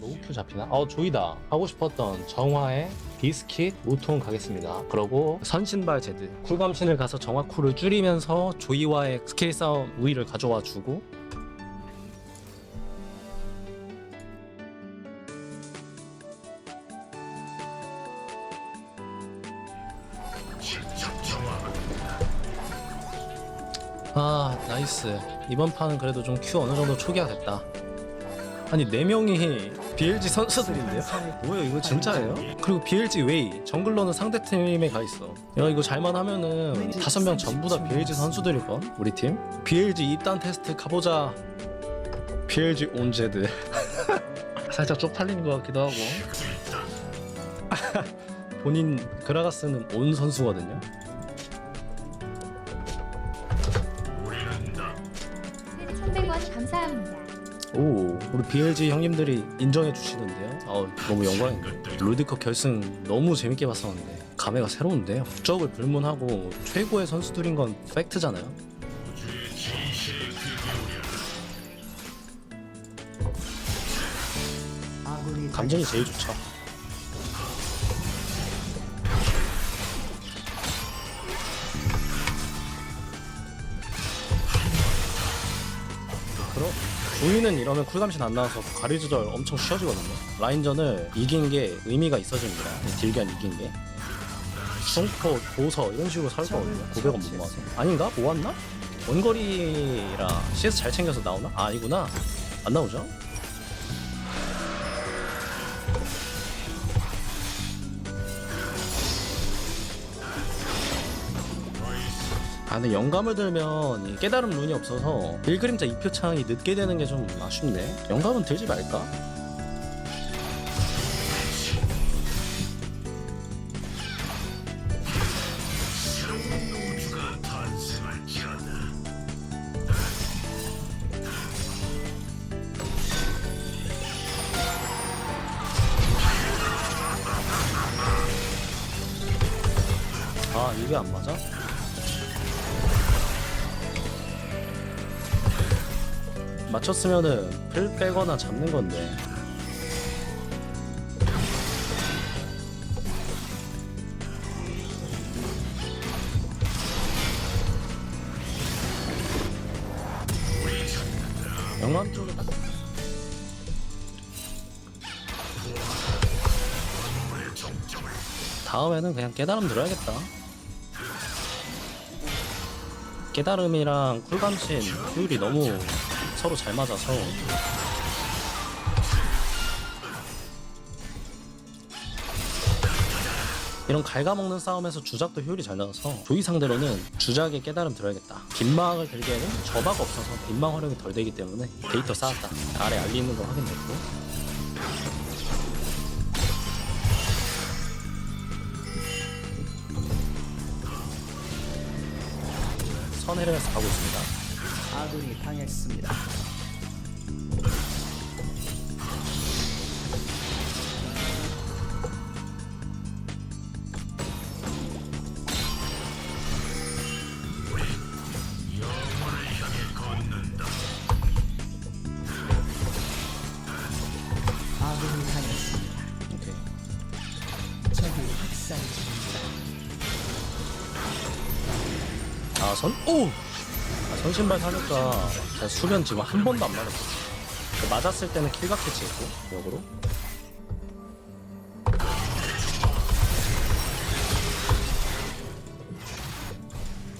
로우큐 잡히나? 어 조이다. 하고 싶었던 정화의 비스킷 우통 가겠습니다. 그러고 선신발 제드. 쿨감신을 가서 정화 쿨을 줄이면서 조이와의 스킬 싸움 우위를 가져와 주고. 아 나이스. 이번 판은 그래도 좀 큐 어느 정도 초기화 됐다. 아니 4명이 BLG 선수들인데요? 뭐야 이거 진짜예요? 그리고 BLG 웨이 정글러는 상대 팀에 가 있어. 야 이거 잘만 하면은 다섯 명 전부 다 BLG 선수들일건 우리 팀. BLG 입단 테스트 가보자. BLG 온제드 살짝 쪽팔리는 것 같기도 하고. 본인 그라가스는 온 선수거든요 오 우리 BLG 형님들이 인정해 주시는데요? 어, 너무 영광인데 롤드컵 결승 너무 재밌게 봤었는데 감회가 새로운데요? 국적을 불문하고 최고의 선수들인 건 팩트잖아요. 감정이 제일 좋죠 조이는 이러면 쿨감신 안 나와서 가리 조절 엄청 쉬워지거든요. 라인전을 이긴 게 의미가 있어집니다. 딜견 이긴 게. 성포, 도서 이런 식으로 살 거거든요. 900원 못 모아서. 아닌가? 모았나? 원거리라 CS 잘 챙겨서 나오나? 아, 아니구나. 안 나오죠? 아 근데 영감을 들면 이 깨달음 룬이 없어서 일그림자 2표 창이 늦게 되는 게 좀 아쉽네 영감은 들지 말까? 아 이게 안 맞아? 맞췄으면은 풀 빼거나 잡는 건데. 영감 쪽에 딱 다음에는 그냥 깨달음 들어야겠다. 깨달음이랑 쿨감신 효율이 너무 서로 잘 맞아서. 이런 갉아먹는 싸움에서 주작도 효율이 잘 나와서 조이 상대로는 주작의 깨달음 들어야겠다. 빈망을 들기에는 저바가 없어서 빈망 활용이 덜 되기 때문에 데이터 쌓았다. 아래 알리 있는 거 확인됐고. 선회를 가고 있습니다 아군이 당했습니다. 아군이 당했습니다. 오케이! 아, 선신발 사니까 제가 수면 지금 한 번도 안 맞았어. 그 맞았을 때는 킬각 캐치했고, 역으로.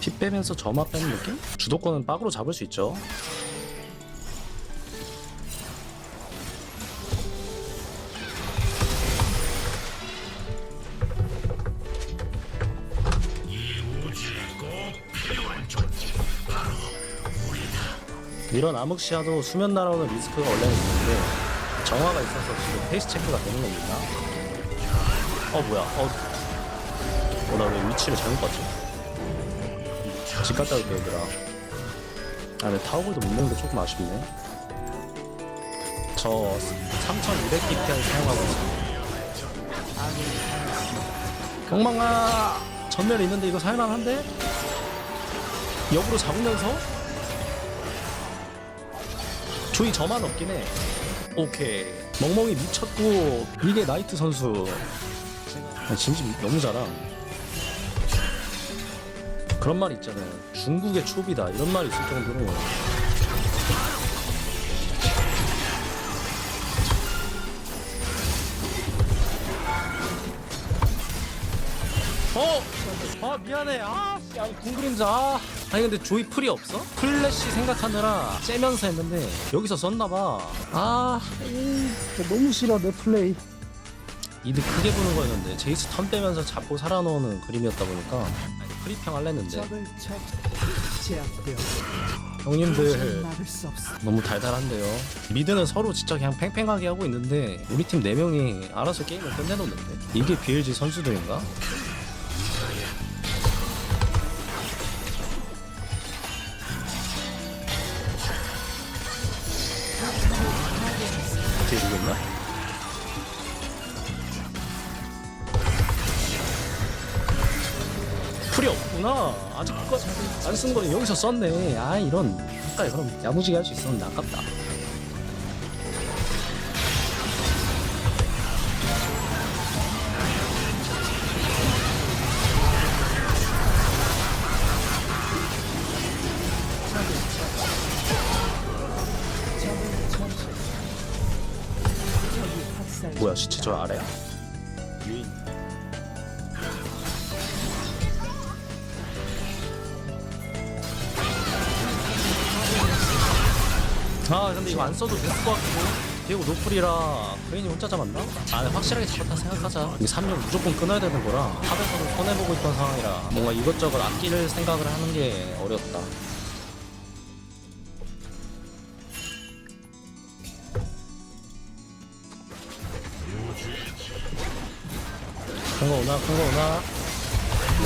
피 빼면서 점화 빼는 느낌? 주도권은 빡으로 잡을 수 있죠. 이런 암흑시야도 수면 날아오는 리스크가 원래는 있는데 정화가 있어서 지금 페이스 체크가 되는 겁니다. 어 뭐야? 어, 어 나 왜 위치를 잘못 봤지? 집 갔다 올게 얘들아. 아 근데 타워볼도 못 먹는 게 조금 아쉽네. 저 3200 DPI 사용하고 있습니다. 경망아 전멸이 있는데 이거 살만한데? 역으로 잡으면서 조이 저만 없긴 해. 오케이. 멍멍이 미쳤고 이게 나이트 선수 아, 진심 너무 잘함 그런 말 있잖아요 중국의 초비다 이런 말이 있을 정도로 어? 아 미안해 아, 야, 궁 그림자 아. 아니 근데 조이 풀이 없어? 플래시 생각하느라 째면서 했는데 여기서 썼나봐. 아. 음, 너무 싫어 내 플레이. 이득 크게 보는 거였는데 제이스 턴 빼면서 잡고 살아놓는 그림이었다 보니까. 아니, 프리평 적을 제압되어 형님들 막을 수 없어. 너무 달달한데요. 미드는 서로 진짜 그냥 팽팽하게 하고 있는데 우리 팀 4명이 알아서 게임을 끝내놓는데. 이게 BLG 선수들인가? 풀이 없구나 아직 그거 안쓴 거는 여기서 썼네. 아 이런 아까 그럼 야무지게 할 수 있었는데 아깝다. 뭐야 시체 저 아래야? 위에 아 근데 이거 안 써도 됐을 것 같고. 디에고 노플이라 그레인이 혼자 잡았나? 아 확실하게 잡았다 생각하자. 이게 3명 무조건 끊어야 되는 거라 탑에서는 손해보고 있던 상황이라 뭔가 이것저것 아낄 생각을 하는 게 어렵다. 큰 거 오나 큰 거 오나?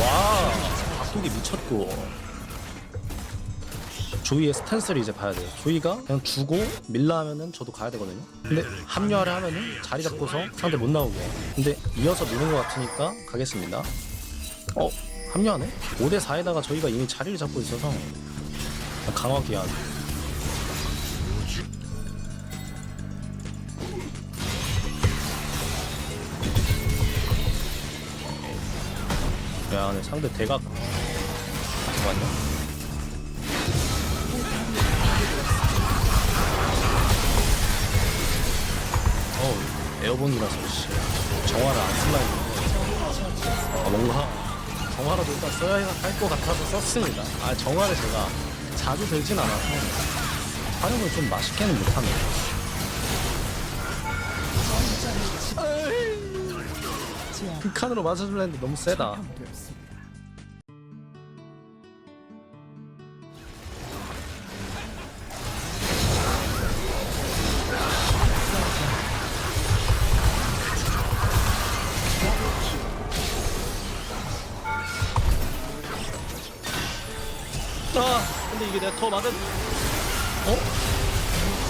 와 각도기 미쳤고 조이의 스탠스를 이제 봐야 돼요. 조이가 그냥 주고 밀라 하면은 저도 가야 되거든요. 근데 합류하려 하면은 자리 잡고서 상대 못 나오게 근데 이어서 미는 것 같으니까 가겠습니다. 어 합류하네? 5대 4에다가 저희가 이미 자리를 잡고 있어서 강화 기한. 야 근데 상대 대각. 잠깐만요 에어본이라서 씨. 정화를 안 쓸라 했는데 아, 뭔가 정화라도 일단 써야 할 것 같아서 썼습니다. 아 정화를 제가 자주 들진 않아서 활용을 좀 맛있게는 못하네요. 극한으로 맞아주려 했는데 너무 세다 맞은 어?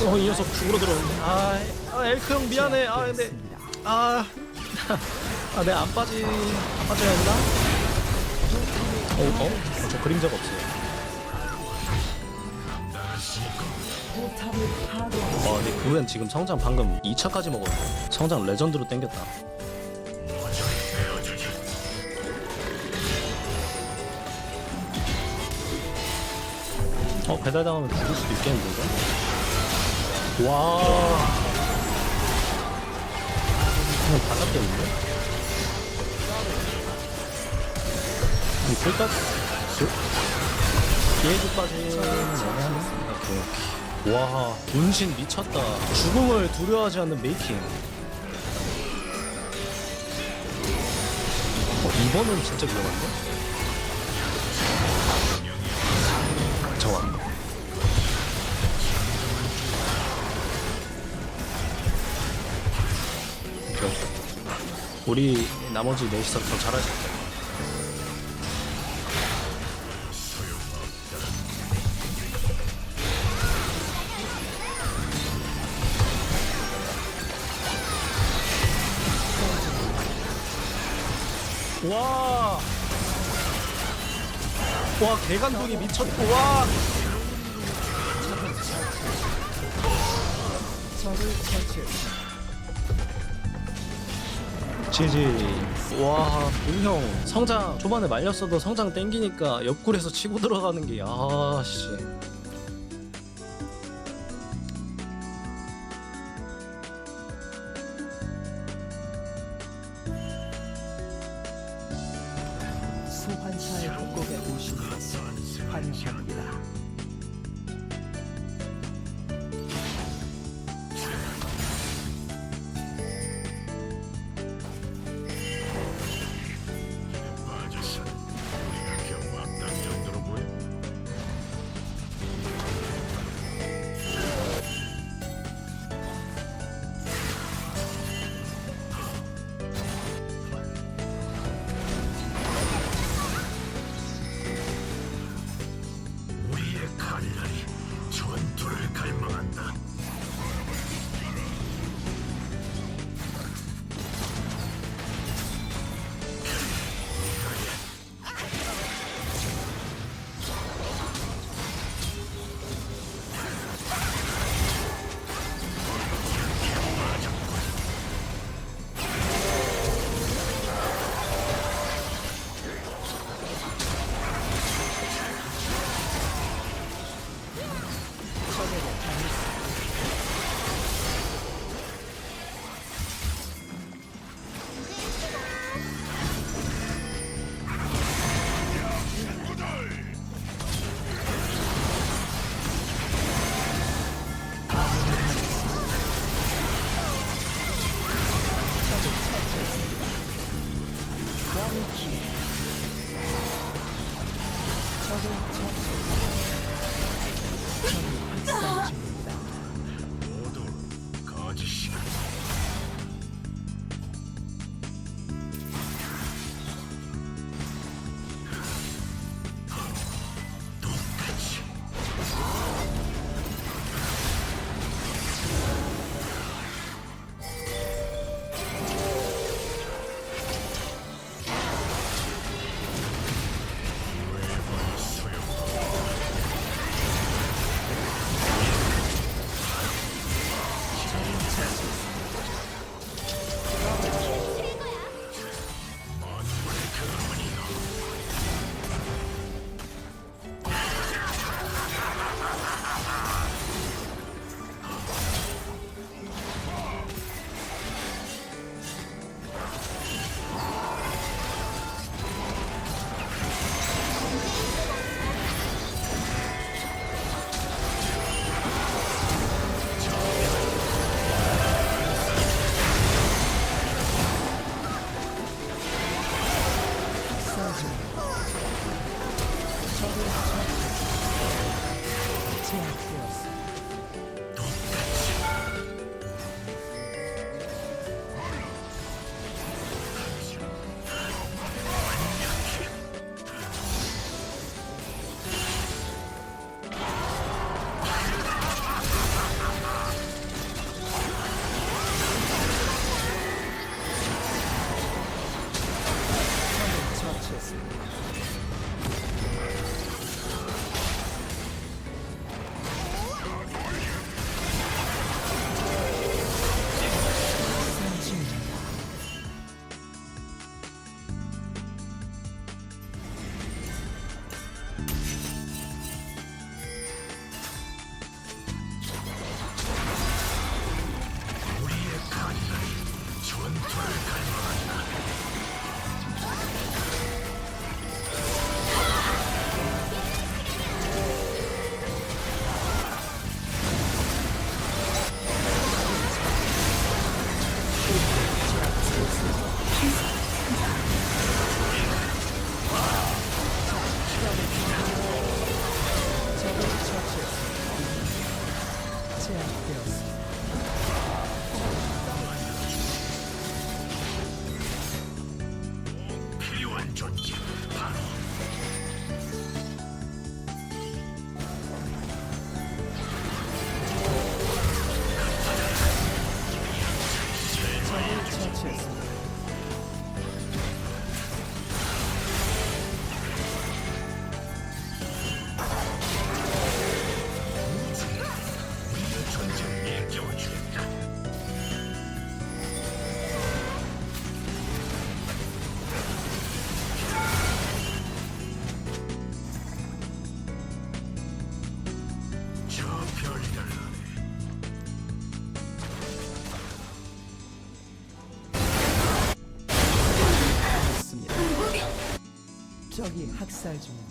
어 이 녀석 죽으러 들어오는데 아, 아 엘크 형 미안해 아 근데 아, 아 내가 안 빠지 안 빠져야 했나? 어? 어? 어, 저 그림자가 없어요. 어 근데 그웬 지금 성장 방금 2차까지 먹었어 성장 레전드로 땡겼다 어 배달당하면 죽을 수도 있겠는데 이거? 와 그냥 다 잡겠는데? 이 풀까지 비에드까지는 애매하네. 와 문신 미쳤다 죽음을 두려워하지 않는 메이킹 어, 이번은 진짜 위험한데? 오케이 우리 나머지 넷이서 더 잘할 수 있다 와. 와 개간동이 미쳤고 와. 지지. 와 문형. 성장 초반에 말렸어도 성장 땡기니까 옆구리에서 치고 들어가는 게 아, 야씨. 것 해체되었습니다. 적이 학살 중